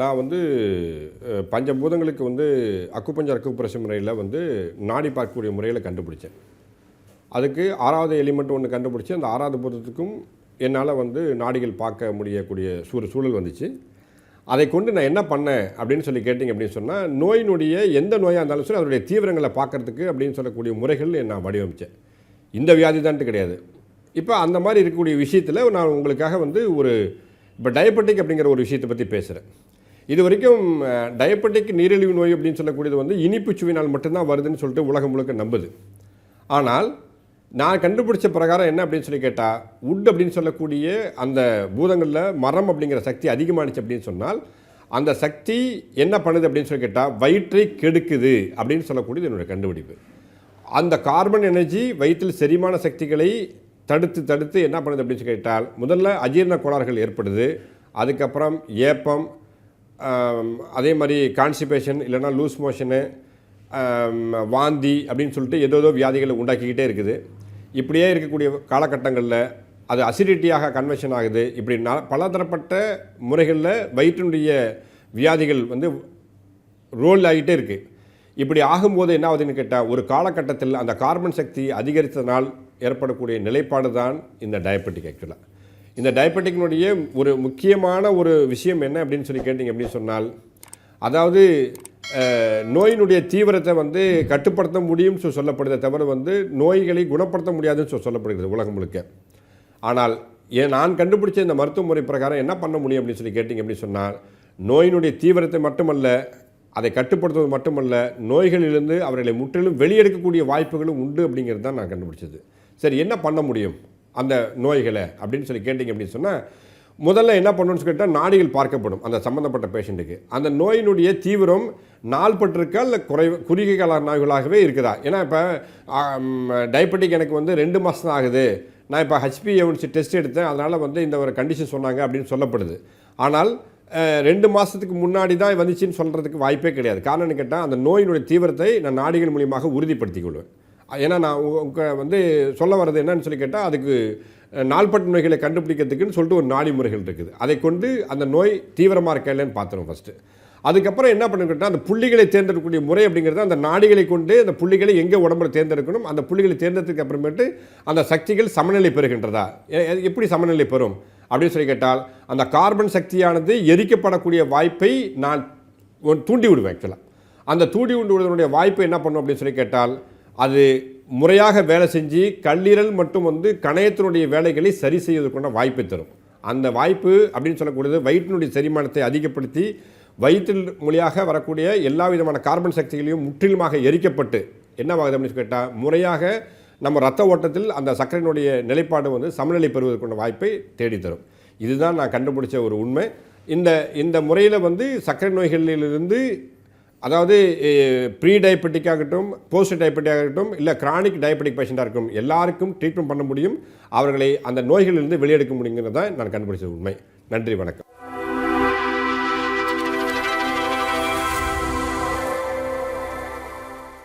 நான் வந்து பஞ்சபூதங்களுக்கு வந்து அக்குப்பஞ்சர் அக்குப்ரஷன் முறையில் வந்து நாடி பார்க்கக்கூடிய முறையில் கண்டுபிடிச்சேன். அதுக்கு ஆறாவது எலிமெண்ட் ஒன்று கண்டுபிடிச்சி அந்த ஆறாவது பூதத்துக்கும் என்னால் வந்து நாடிகள் பார்க்க முடியக்கூடிய சூழ் சூழல் வந்துச்சு. அதை கொண்டு நான் என்ன பண்ணேன் அப்படின்னு சொல்லி கேட்டிங்க அப்படின்னு சொன்னால் நோயினுடைய எந்த நோயாக இருந்தாலும் சரி அதனுடைய தீவிரங்களை பார்க்கறதுக்கு அப்படின்னு சொல்லக்கூடிய முறைகள் நான் வடிவமைச்சேன். இந்த வியாதி தான்ட்டு கிடையாது. இப்போ அந்த மாதிரி இருக்கக்கூடிய விஷயத்தில் நான் உங்களுக்காக வந்து ஒரு இப்போ டயபெட்டிக் அப்படிங்கிற ஒரு விஷயத்தை பற்றி பேசுகிறேன் இது வரைக்கும் டயபெட்டிக் நீரிழிவு நோய் அப்படின்னு சொல்லக்கூடியது வந்து இனிப்பு சுவையினால் மட்டும்தான் வருதுன்னு சொல்லிட்டு உலகம் முழுக்க நம்புது. ஆனால் நான் கண்டுபிடிச்ச பிரகாரம் என்ன அப்படின்னு சொல்லி கேட்டால் உட் அப்படின்னு சொல்லக்கூடிய அந்த பூதங்களில் மரம் அப்படிங்கிற சக்தி அதிகமானுச்சு அப்படின்னு சொன்னால் அந்த சக்தி என்ன பண்ணுது அப்படின்னு சொல்லி கேட்டால் வயிற்றை கெடுக்குது அப்படின்னு சொல்லக்கூடியது என்னோட கண்டுபிடிப்பு. அந்த கார்பன் எனர்ஜி வயிற்றில் செரிமான சக்திகளை தடுத்து தடுத்து என்ன பண்ணுது அப்படின்னு சொல்லி கேட்டால் முதல்ல அஜீரண கோளாறுகள் ஏற்படுது. அதுக்கப்புறம் ஏப்பம் அதே மாதிரி கான்ஸ்டிபேஷன் இல்லைன்னா லூஸ் மோஷனு வாந்தி அப்படின்னு சொல்லிட்டு ஏதோ ஏதோ வியாதிகளை உண்டாக்கிக்கிட்டே இருக்குது. இப்படியே இருக்கக்கூடிய காலகட்டங்களில் அது அசிடிட்டியாக கன்வெஷன் ஆகுது. இப்படி பலதரப்பட்ட முறைகளில் வயிற்றினுடைய வியாதிகள் வந்து ரோல் ஆகிட்டே இருக்குது இப்படி ஆகும்போது என்ன ஆகுதுன்னு கேட்டால் ஒரு காலகட்டத்தில் அந்த கார்பன் சக்தி அதிகரித்ததனால் ஏற்படக்கூடிய நிலைப்பாடு தான் இந்த டயபெட்டிக் ஆக்சுவலாக இந்த டயபெட்டிக்னுடைய ஒரு முக்கியமான ஒரு விஷயம் என்ன அப்படின்னு சொல்லி கேட்டிங்க அப்படின்னு சொன்னால் அதாவது நோயினுடைய தீவிரத்தை வந்து கட்டுப்படுத்த முடியும்னு சொல்லி சொல்லப்படுதே தவிர வந்து நோய்களை குணப்படுத்த முடியாதுன்னு சொல்லி சொல்லப்படுகிறது உலகம் முழுக்க. ஆனால் ஏன் நான் கண்டுபிடிச்ச இந்த மருத்துவ முறை பிரகாரம் என்ன பண்ண முடியும் அப்படின்னு சொல்லி கேட்டிங்க அப்படின்னு சொன்னால் நோயினுடைய தீவிரத்தை மட்டுமல்ல அதை கட்டுப்படுத்துவது மட்டுமல்ல நோய்களிலிருந்து அவர்களை முற்றிலும் வெளியெடுக்கக்கூடிய வாய்ப்புகளும் உண்டு அப்படிங்கிறது தான் நான் கண்டுபிடிச்சது. சரி என்ன பண்ண முடியும்? அந்த நோய்களை அப்படின்னு சொல்லி கேட்டிங்க அப்படின்னு சொன்னால் முதல்ல என்ன பண்ணணும்னு கேட்டால் நாடிகள் பார்க்கப்படும் அந்த சம்மந்தப்பட்ட பேஷண்ட்டுக்கு அந்த நோயினுடைய தீவிரம் நாள்பட்டிருக்கா இல்லை குறைவு குறுகிய கால நோய்களாகவே இருக்குதா? ஏன்னா இப்போ டயபெட்டிக் எனக்கு வந்து ரெண்டு மாதம் ஆகுது. நான் இப்போ ஹெச்பிஏஒன்சி டெஸ்ட் எடுத்தேன். அதனால் வந்து இந்த ஒரு கண்டிஷன் சொன்னாங்க அப்படின்னு சொல்லப்படுது. ஆனால் ரெண்டு மாதத்துக்கு முன்னாடி தான் வந்துச்சுன்னு சொல்கிறதுக்கு வாய்ப்பே கிடையாது. காரணம் கேட்டால் அந்த நோயினுடைய தீவிரத்தை நான் நாடிகள் மூலியமாக உறுதிப்படுத்திக் கொள்வேன். ஏன்னா நான் உங்க வந்து சொல்ல வர்றது என்னன்னு சொல்லி கேட்டால் அதுக்கு நாள்பட்ட நோய்களை கண்டுபிடிக்கிறதுக்குன்னு சொல்லிட்டு ஒரு நாடி முறைகள் இருக்குது. அதை கொண்டு அந்த நோய் தீவிரமாக இருக்கா இல்லைன்னு பார்த்துரும் ஃபஸ்ட்டு அதுக்கப்புறம் என்ன பண்ணுக்கிட்டா அந்த புள்ளிகளை தேர்ந்தெடுக்கக்கூடிய முறை அப்படிங்கிறது அந்த நாடிகளை கொண்டு அந்த புள்ளிகளை எங்கே உடம்புல தேர்ந்தெடுக்கணும் அந்த புள்ளிகளை தேர்ந்தெடுத்ததுக்கு அப்புறமேட்டு அந்த சக்திகள் சமநிலை பெறுகின்றதா? எப்படி சமநிலை பெறும்? அப்படின்னு சொல்லி கேட்டால் அந்த கார்பன் சக்தியானது எரிக்கப்படக்கூடிய வாய்ப்பை நான் ஒன் தூண்டி விடுவேன் ஆக்சுவலாக அந்த தூண்டி விட்டு விடுவதனுடைய வாய்ப்பு என்ன பண்ணும் அப்படின்னு சொல்லி கேட்டால் அது முறையாக வேலை செஞ்சு கல்லீரல் மற்றும் வந்து கணையத்தினுடைய வேலைகளை சரி செய்வதற்கான வாய்ப்பை தரும். அந்த வாய்ப்பு அப்படின்னு சொல்லக்கூடியது வயிற்றினுடைய செரிமானத்தை அதிகப்படுத்தி வயிற்றில் மொழியாக வரக்கூடிய எல்லா விதமான கார்பன் சக்திகளையும் முற்றிலுமாக எரிக்கப்பட்டு என்னவாகுது அப்படின்னு கேட்டால் முறையாக நம்ம ரத்த ஓட்டத்தில் அந்த சர்க்கரையினுடைய நிலைப்பாடு வந்து சமநிலை பெறுவதற்கான வாய்ப்பை தேடித்தரும். இதுதான் நான் கண்டுபிடிச்ச ஒரு உண்மை. இந்த இந்த முறையில் வந்து சர்க்கரை நோய்களிலிருந்து அதாவது ப்ரீ டயபெட்டிக் ஆகட்டும் போஸ்ட் டயபெட்டிக் ஆகட்டும் இல்லை கிரானிக் டயபெட்டிக் பேஷண்ட்டாக இருக்கும் எல்லாருக்கும் ட்ரீட்மெண்ட் பண்ண முடியும். அவர்களை அந்த நோய்களிலிருந்து வெளியெடுக்க முடியுங்கிறது நான் கண்டுபிடிச்ச உண்மை. நன்றி வணக்கம்.